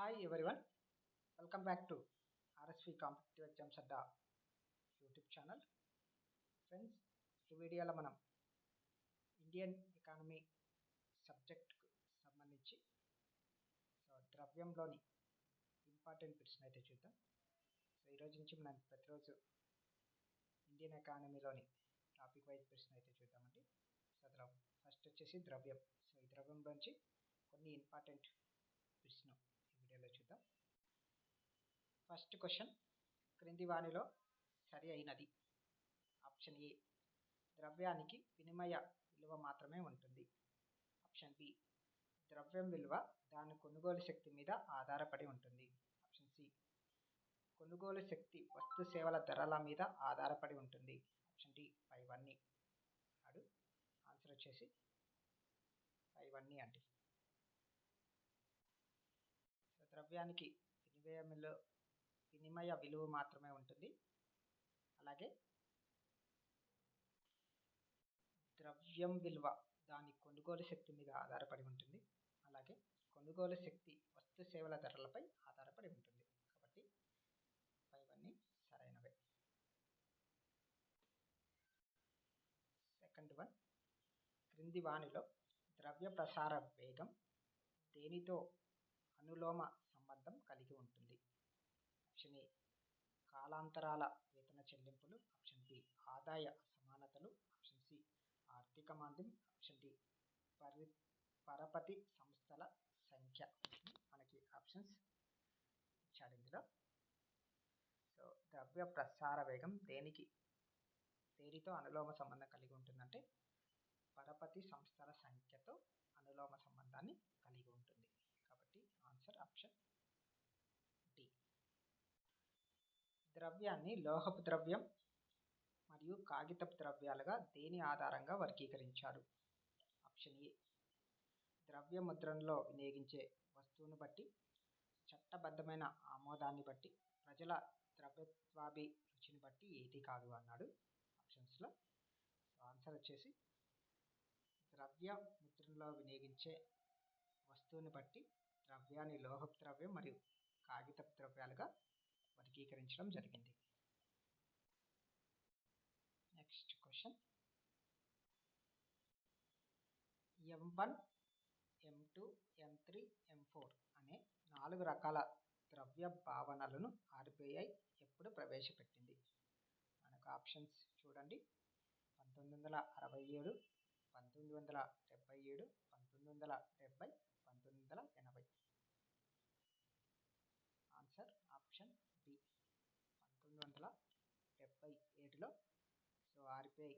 Hi everyone welcome back to RSV competitive exams అడ్డ YouTube channel friends ఈ వీడియోలో మనం ఇండియన్ ఎకానమీ సబ్జెక్ట్కు సంబంధించి సో ద్రవ్యంలోని ఇంపార్టెంట్ బిట్స్ని అయితే చూద్దాం. సో ఈరోజు నుంచి మనం ప్రతిరోజు ఇండియన్ ఎకానమీలోని టాపిక్ వైజ్ బిట్స్ని అయితే చూద్దామండి. సో ద్రవ్ ఫస్ట్ వచ్చేసి ద్రవ్యం. సో ఈ ద్రవ్యంలోంచి కొన్ని ఇంపార్టెంట్ బిట్స్ను ఈ చూద్దాం. ఫస్ట్ క్వశ్చన్ క్రింది వాణిలో సరి అయినది. ఆప్షన్ ఏ ద్రవ్యానికి వినిమయ విలువ మాత్రమే ఉంటుంది. ఆప్షన్ బి ద్రవ్యం విలువ దాని కొనుగోలు శక్తి మీద ఆధారపడి ఉంటుంది. ఆప్షన్ సి కొనుగోలు శక్తి వస్తు సేవల ధరల మీద ఆధారపడి ఉంటుంది. ఆప్షన్ డి పైవన్నీ అడు ఆన్సర్ వచ్చేసి పైవన్నీ అండి సో ద్రవ్యానికి వినిమయంలో వినిమయ విలువ మాత్రమే ఉంటుంది. అలాగే ద్రవ్యం విలువ దాని కొనుగోలు శక్తి మీద ఆధారపడి ఉంటుంది. అలాగే కొనుగోలు శక్తి వస్తు సేవల ధరలపై ఆధారపడి ఉంటుంది. కాబట్టి ఇవన్నీ సరైనవే. సెకండ్ వన్ క్రింది వాణిలో ద్రవ్య ప్రసార వేగం దేనితో అనులోమ సంబంధం కలిగి ఉంటుంది. ఆప్షన్ ఏ కాలాంతరాల వేతన చెల్లింపులు. ఆప్షన్ బి ఆదాయ అసమానతలు. ఆప్షన్ సి ఆర్థిక మాంద్యం. ఆప్షన్ డి పరి పరపతి సంస్థల సంఖ్య. మనకి ఆప్షన్స్ ఇచ్చాడు ఇందులో. సో ద్రవ్య ప్రసార వేగం దేనికి దేనితో అనులోమ సంబంధం కలిగి ఉంటుందంటే పరపతి సంస్థల సంఖ్యతో అనులోమ సంబంధాన్ని కలిగి ఉంటుంది. కాబట్టి ఆన్సర్ ఆప్షన్ డి ద్రవ్యాన్ని లోహపు ద్రవ్యం మరియు కాగితపు ద్రవ్యాలుగా దేని ఆధారంగా వర్గీకరించారు? Option A. ద్రవ్య ముద్రణలో వినియోగించే వస్తువును బట్టి చట్టబద్ధమైన ఆమోదాన్ని బట్టి ప్రజల ద్రవ్యత్వాభి రుచిని బట్టి ఏది కాదు అన్నాడు. ఆప్షన్స్లో ఆన్సర్ వచ్చేసి ద్రవ్య ముద్రణలో వినియోగించే వస్తువుని బట్టి ద్రవ్యాన్ని లోహపు ద్రవ్యం మరియు కాగితపు ద్రవ్యాలుగా వర్గీకరించడం జరిగింది. Next question M one M two M three M four అనే నాలుగు రకాల ద్రవ్య భావనలను ఆర్బీఐ ఎప్పుడు ప్రవేశపెట్టింది? మనకు ఆప్షన్స్ చూడండి. పంతొమ్మిది వందల అరవై ఏడు పంతొమ్మిది వందల డెబ్బై ఏడు పంతొమ్మిది వందల డెబ్బై పంతొమ్మిది వందల ఎనభై ఆన్సర్ ఆప్షన్ బి పంతొమ్మిది వందల ముప్పై ఏడులో so RBI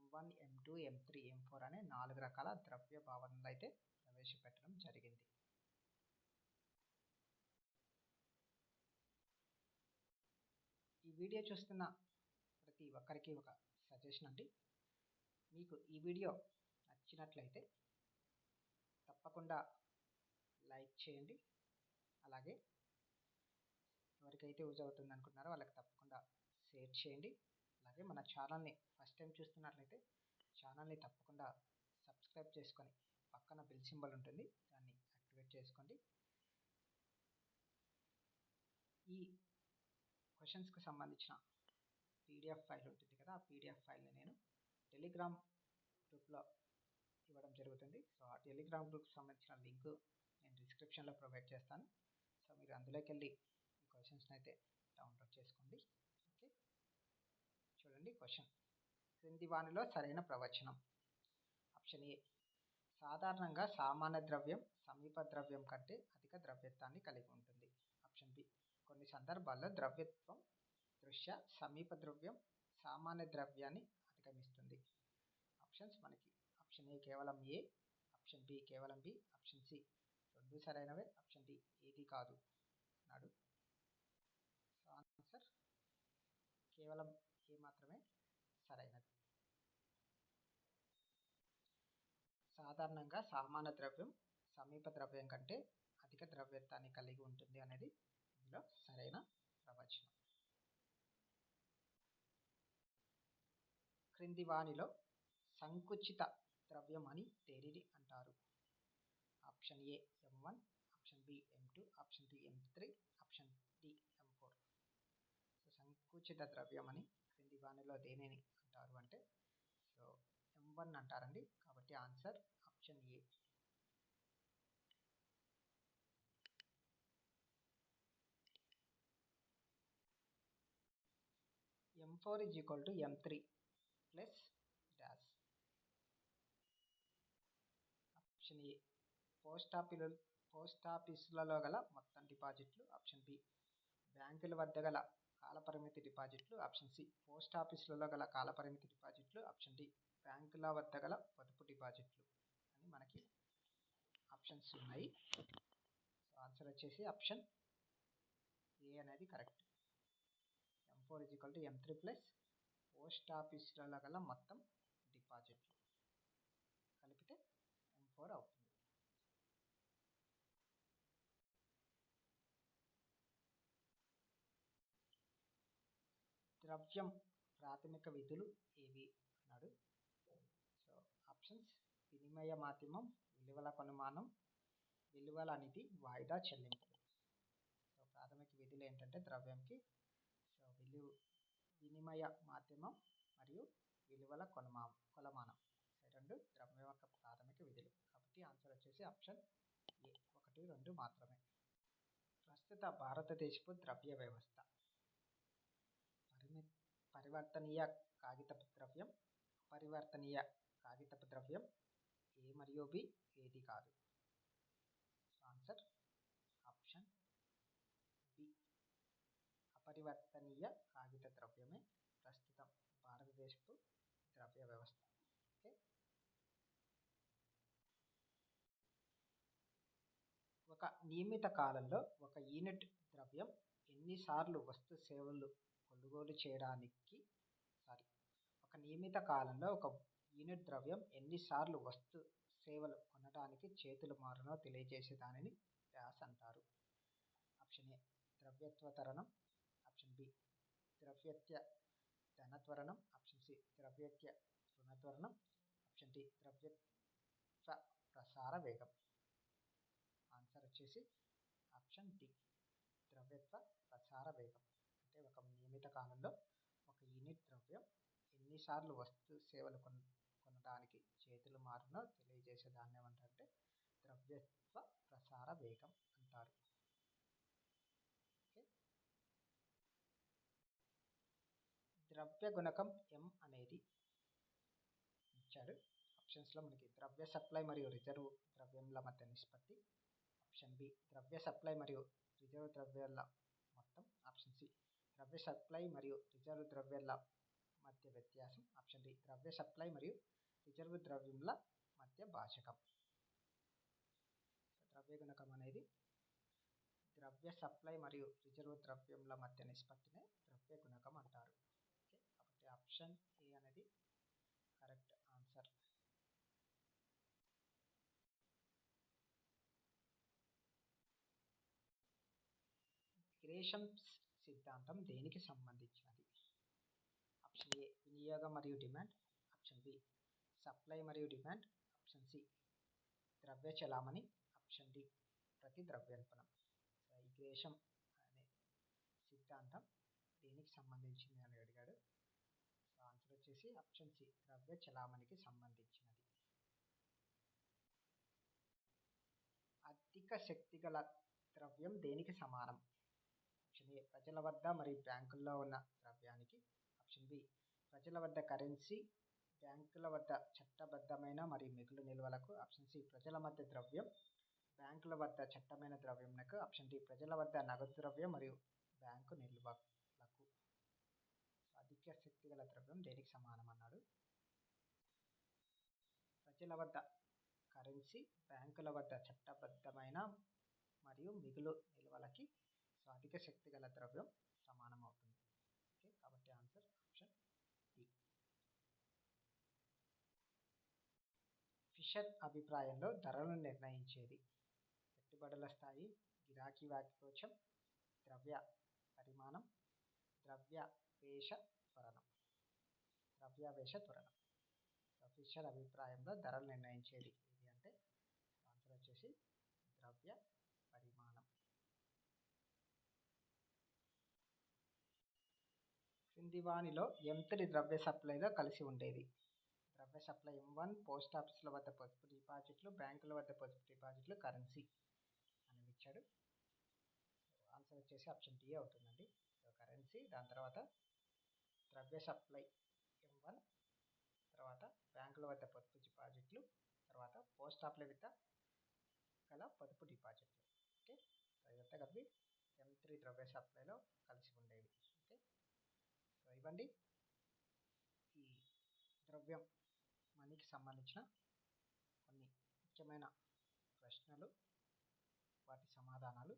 M one M two M three M four అనే నాలుగు రకాల ద్రవ్య భావనలు అయితే ప్రవేశపెట్టడం జరిగింది. ఈ వీడియో చూస్తున్న ప్రతి ఒక్కరికి ఒక సజెషన్ అండి. మీకు ఈ వీడియో నచ్చినట్లయితే తప్పకుండా లైక్ చేయండి. అలాగే ఎవరికైతే యూజ్ అవుతుంది అనుకుంటున్నారో వాళ్ళకి తప్పకుండా షేర్ చేయండి. అలాగే మన ఛానల్ని ఫస్ట్ టైం చూస్తున్నట్లయితే ఛానల్ని తప్పకుండా సబ్స్క్రైబ్ చేసుకొని పక్కన బిల్ సింబల్ ఉంటుంది. దాన్ని యాక్టివేట్ చేసుకోండి. ఈ క్వశ్చన్స్కి సంబంధించిన పీడిఎఫ్ ఫైల్ ఉంటుంది కదా ఆ పీడిఎఫ్ ఫైల్ని నేను టెలిగ్రామ్ గ్రూప్లో ఇవ్వడం జరుగుతుంది. సో ఆ టెలిగ్రామ్ గ్రూప్కి సంబంధించిన లింక్ నేను డిస్క్రిప్షన్లో ప్రొవైడ్ చేస్తాను. సో మీరు అందులోకి వెళ్ళి ఈ క్వశ్చన్స్ని అయితే డౌన్లోడ్ చేసుకోండి. ఓకే చూడండి క్వశ్చన్. క్రింది వానిలో సరైన ప్రవచనం. Option A. సాధారణంగా సామాన్య ద్రవ్యం సమీప ద్రవ్యం కంటే అధిక ద్రవ్యత్వాన్ని కలిగి ఉంటుంది. Option B. కొన్ని సందర్భాల్లో ద్రవ్యత్వం దృష్ట్యా సమీప ద్రవ్యం సామాన్య ద్రవ్యాన్ని అధిగమిస్తుంది. ఆప్షన్స్ మనకి. ఆప్షన్ ఏ కేవలం ఏ. ఆప్షన్ బి కేవలం బి. Option C. రెండు సరైనవే. ఆప్షన్ డి ఏది కాదు. అన్నాడు సో ఆన్సర్ కేవలం ఏ మాత్రమే సరైనది. సాధారణంగా సామాన్య ద్రవ్యం సమీప ద్రవ్యం కంటే అధిక ద్రవ్యత్వాన్ని కలిగి ఉంటుంది అనేది ఇందులో సరైన ప్రవచనం. క్రింది వాణిలో సంకుచిత ద్రవ్యం అని దేనిని అంటారు. Option A M one option B M two option D M three option D M four so సంకుచిత ద్రవ్యం అని క్రింది వానిలో దేనిని అంటారు అంటే సో ఎం వన్ అంటారండి. కాబట్టి answer option A. M four is equal to M three plus dash option A post office post ఆఫీసులలో గల మొత్తం డిపాజిట్లు ఆప్షన్ బి బ్యాంకుల వద్ద గల కాలపరిమితి డిపాజిట్లు ఆప్షన్ సి. పోస్ట్ ఆఫీసులలో గల కాలపరిమితి డిపాజిట్లు ఆప్షన్ డి. బ్యాంకుల వద్ద గల పొదుపు డిపాజిట్లు అని మనకి ఆప్షన్స్ ఉన్నాయి. సో ఆన్సర్ వచ్చేసి ఆప్షన్ ఏ అనేది correct. M four is equal to M three plus post ఆఫీసులలో గల మొత్తం డిపాజిట్లు. కలిపితే ఎం ఫోర్ అవుతుంది. ముఖ్యం ప్రాథమిక విధులు ఏవి? అన్నాడు. సో ఆప్షన్స్ వినిమయ మాధ్యమం విలువల కొనుమానం విలువల అనేది వాయిదా చెల్లింపు. సో ప్రాథమిక విధులు ఏంటంటే ద్రవ్యంకి. సో విలువ వినిమయ మాధ్యమం మరియు విలువల కొనుమా కొలమానం. సో రెండు ద్రవ్యం యొక్క ప్రాథమిక విధులు. కాబట్టి ఆన్సర్ వచ్చేసి ఆప్షన్ ఏ ఒకటి రెండు మాత్రమే. ప్రస్తుత భారతదేశపు ద్రవ్య వ్యవస్థ. పరివర్తనీయ కాగితపు ద్రవ్యం పరివర్తనీయ కాగితపు ద్రవ్యం ఏ మరియు బి ఏది కాదు. Answer option B. అపరివర్తనీయ కాగిత ద్రవ్యమే ప్రస్తుతం భారతదేశపు ద్రవ్య వ్యవస్థ. ఓకే? ఒక నియమిత కాలంలో ఒక యూనిట్ ద్రవ్యం ఎన్నిసార్లు వస్తు సేవలు కొనుగోలు చేయడానికి సారీ ఒక నియమిత కాలంలో ఒక యూనిట్ ద్రవ్యం ఎన్నిసార్లు వస్తు సేవలు కొనడానికి చేతులు మారునో తెలియజేసే దానిని డాష్ అంటారు. ఆప్షన్ ఏ ద్రవ్యత్వతరణం ఆప్షన్ బి ద్రవ్యత్య ధనత్వరణం. ఆప్షన్ సి ద్రవ్యత్య రుణత్వరణం ఆప్షన్ డి ద్రవ్యత్వ ప్రసార వేగం. ఆన్సర్ వచ్చేసి ఆప్షన్ డి ద్రవ్యత్వ ప్రసార వేగం. అంటే ఒక నియమిత కాలంలో ఒక యూనిట్ ద్రవ్యం ఎన్నిసార్లు వస్తు సేవలు కొన కొనడానికి చేతులు మారునో తెలియజేసే దాన్ని ఏమంటారంటే ద్రవ్యత్వ ప్రసార వేగం అంటారు. ఓకే. ద్రవ్య గుణకం ఎం అనేది ఇచ్చాడు. ఆప్షన్స్లో మనకి ద్రవ్య సప్లై మరియు రిజర్వ్ ద్రవ్యంల మధ్య నిష్పత్తి. ఆప్షన్ బి ద్రవ్య సప్లై మరియు రిజర్వ్ ద్రవ్యాల మొత్తం. ఆప్షన్ సి ద్రవ్య సప్లై మరియు రిజర్వ్ ద్రవ్యాల మధ్య వ్యత్యాసం ఆప్షన్ డి. ద్రవ్య సప్లై మరియు రిజర్వ్ ద్రవ్యముల మధ్య భాజకం. ద్రవ్య గుణకం అనేది ద్రవ్య సప్లై మరియు రిజర్వ్ ద్రవ్యముల మధ్య నిష్పత్తినే ద్రవ్య గుణకం అంటారు. ఓకే? కాబట్టి ఆప్షన్ ఏ అనేది కరెక్ట్ ఆన్సర్. గ్రేషమ్స్ సిద్ధాంతం దేనికి సంబంధించినది? ఆప్షన్ ఏ వినియోగం మరియు డిమాండ్ ఆప్షన్ బి సప్లై మరియు డిమాండ్ ఆప్షన్ సి ద్రవ్య చలామణి. ఆప్షన్ డి ప్రతి ద్రవ్యోల్బణం. సైగ్రేషం అనే సిద్ధాంతం దేనికి సంబంధించింది అని అడిగాడు? సో ఆన్సర్ వచ్చేసి ఆప్షన్ సి ద్రవ్య చలామణికి సంబంధించినది. అధిక శక్తి గల ద్రవ్యం దేనికి సమానం? ఆప్షన్ ఏ ప్రజల వద్ద మరియు బ్యాంకుల్లో ఉన్న ద్రవ్యానికి ఆప్షన్ బి. ప్రజల వద్ద కరెన్సీ బ్యాంకుల వద్ద చట్టబద్ధమైన మరియు మిగులు నిల్వలకు ఆప్షన్ సి. ప్రజల మధ్య ద్రవ్యం బ్యాంకుల వద్ద చట్టమైన ద్రవ్యంకు ఆప్షన్ డి. ప్రజల వద్ద నగదు ద్రవ్యం మరియు బ్యాంకు నిల్వలకు అధిక శక్తి గల ద్రవ్యం దేనికి సమానం అన్నాడు? ప్రజల వద్ద కరెన్సీ బ్యాంకుల వద్ద చట్టబద్ధమైన మరియు మిగులు నిల్వలకి సో అధిక శక్తి గల ద్రవ్యం సమానం అవుతుంది ఓకే కాబట్టి ఆన్సర్ ఆప్షన్ డి ఫిషర్ అభిప్రాయంలో ధరలను నిర్ణయించేది. పెట్టుబడుల స్థాయి గిరాకీ వాక్యోచం ద్రవ్య పరిమాణం ద్రవ్యవేశ త్వరణం. ద్రవ్యావేశ త్వరణం. సో ఫిషర్ అభిప్రాయంలో ధరలు నిర్ణయించేది ఏది అంటే ఆన్సర్ వచ్చేసి ద్రవ్య పరిమాణం. కింది వానిలో ఎంతటి ద్రవ్య సప్లైలో కలిసి ఉండేది? ద్రవ్య సప్లై ఎం వన్ పోస్ట్ ఆఫీసుల వద్ద పొదుపు డిపాజిట్లు బ్యాంకుల వద్ద పొదుపు డిపాజిట్లు కరెన్సీ అని ఇచ్చాడు. ఆన్సర్ వచ్చేసి ఆప్షన్ డి అవుతుందండి. సో కరెన్సీ దాని తర్వాత ద్రవ్య సప్లై ఎం వన్ తర్వాత బ్యాంకుల వద్ద పొదుపు డిపాజిట్లు తర్వాత పోస్ట్ ఆఫీస్ వద్ద గల పొదుపు డిపాజిట్లు. ఓకే? సో ఇదంతా కలిపి ఎం త్రీ ద్రవ్య సప్లైలో కలిసి ఉండేవి ఇవ్వండి. ఈ ద్రవ్యం మనీకి సంబంధించిన కొన్ని ముఖ్యమైన ప్రశ్నలు వాటి సమాధానాలు.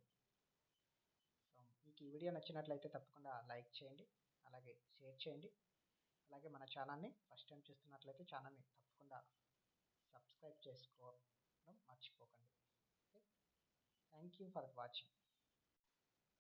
సో మీకు ఈ వీడియో నచ్చినట్లయితే తప్పకుండా లైక్ చేయండి అలాగే షేర్ చేయండి. అలాగే మన ఛానల్ని ఫస్ట్ టైం చూస్తున్నట్లయితే ఛానల్ని తప్పకుండా సబ్స్క్రైబ్ చేసుకోవడం మర్చిపోకండి. Okay? Thank you for watching.